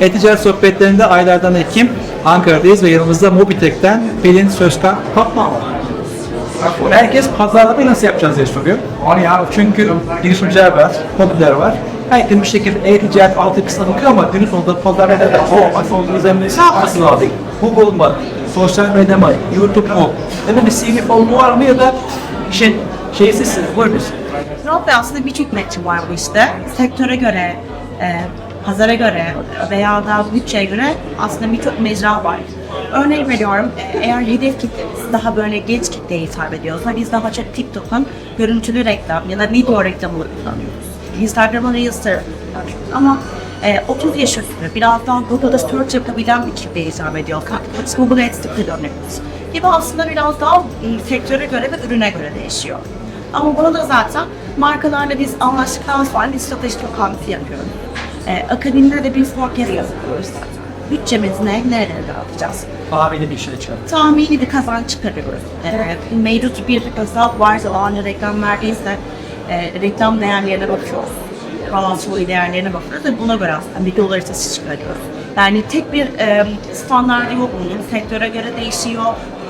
E-Ticaret Sohbetlerinde aylardan Ekim Ankara'dayız ve yanımızda Mobitek'ten Pelin Sözkan Kapman var. Herkes pazarlamayı nasıl yapacağız diye soruyor. Onu ya çünkü girişimciler var, mobiler var. Herkes bir şekilde e-ticaret altyapısına bakıyor ama günün sonunda pazarlamada o olduğu zeminde ne yapması lazım? Google mı? Sosyal medya mı? YouTube mu? Ya da bir CV formu var mı ya da işin şeysiz, buyurunuz. Rob aslında birçok metin var bu işte. Sektöre göre, e, pazara göre veya da bütçeye göre aslında birçok mecra var. Örnek veriyorum, eğer hedef kitlemiz daha böyle genç kitleye hitap ediyorsa biz daha çok TikTok'un görüntülü reklam ya da video reklamını kullanıyoruz. Instagram'ın Reels'ı ama e, 30 yaş üstü biraz daha Google'da search yapabilen bir kitleye hitap ediyor. Biz Google Ads'te kullanıyoruz. Gibi aslında biraz daha e, sektöre göre ve ürüne göre değişiyor. Ama bunu da zaten markalarla biz anlaştıktan sonra bir strateji toplantısı yapıyoruz. Ee, akabinde de bir forecast yapıyoruz zaten. Bütçemiz ne, nereye dağıtacağız? Tahmini bir şey çıkar. Tahmini bir kazanç çıkarıyoruz. Ee, mevcut bir hesap varsa, o anda reklam verdiyse e, reklam değerlerine bakıyoruz. Bağlantılı değerlerine bakıyoruz ve buna göre aslında bir dolar sesi çıkarıyoruz. Yani tek bir e, standartı yok bunun. Sektöre göre değişiyor,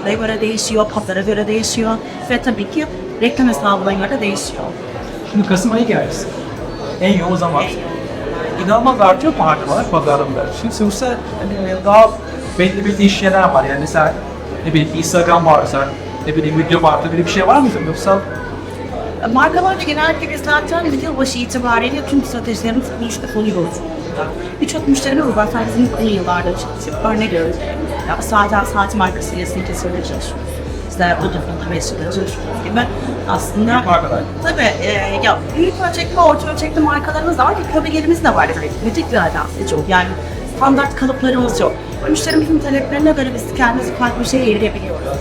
ne göre değişiyor, pazara göre değişiyor ve tabii ki reklam hesabına göre değişiyor. Şimdi Kasım ayı geldi. En yoğun zaman. İnanılmaz artıyor markalar pazarlamada. Şimdi sonuçta hani daha belli belli iş yerler var. Yani mesela ne bileyim Instagram varsa, ne bileyim video varsa böyle bir şey var mı? Yoksa Markalar genellikle zaten yılbaşı itibariyle tüm stratejilerimizi bu işte konuyoruz. Birçok müşterimiz var. Bizim uzun yıllardır çalışıyoruz. Örnek veriyoruz. Zaten saat markasıyla Snickers öyle çalışıyoruz. İşte Vodafone'da Vestel'de çalışıyoruz gibi. Aslında Büyük markalar. Tabii e, ya büyük ölçekli, orta ölçekli markalarımız da var. Köbelerimiz de var. Müzik zaten çok. Yani standart kalıplarımız yok. Müşterimizin taleplerine göre biz kendimizi farklı bir şey eğilebiliyoruz.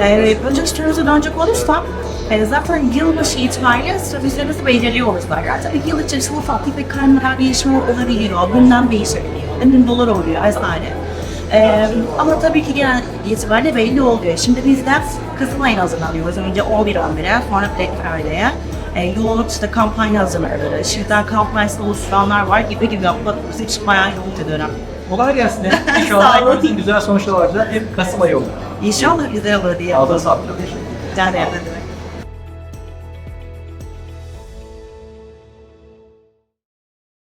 Ee, önce işlerimize dönecek olursam e, zaten yılbaşı itibariyle stratejilerimizi belirliyoruz zaten. Tabii yıl içerisinde ufak tefek kaynaklar değişimi olabiliyor, gündem değişebiliyor, dolar oluyor vesaire. Ee, ama tabii ki genel itibariyle belli oluyor. Şimdi biz de Kasım ayına hazırlanıyoruz. Önce 11-11'e, sonra Black Friday'e. E, yoğunluk işte kampanya hazırları, şimdiden kampanyasında oluşturanlar var gibi gibi. Bak bizim için bayağı yoğun bir dönem. kolay gelsin. İnşallah güzel sonuçlar olacak. Hep Kasım ayı olur. İnşallah güzel olur diye. Ağzına sağlık. Rica ederim.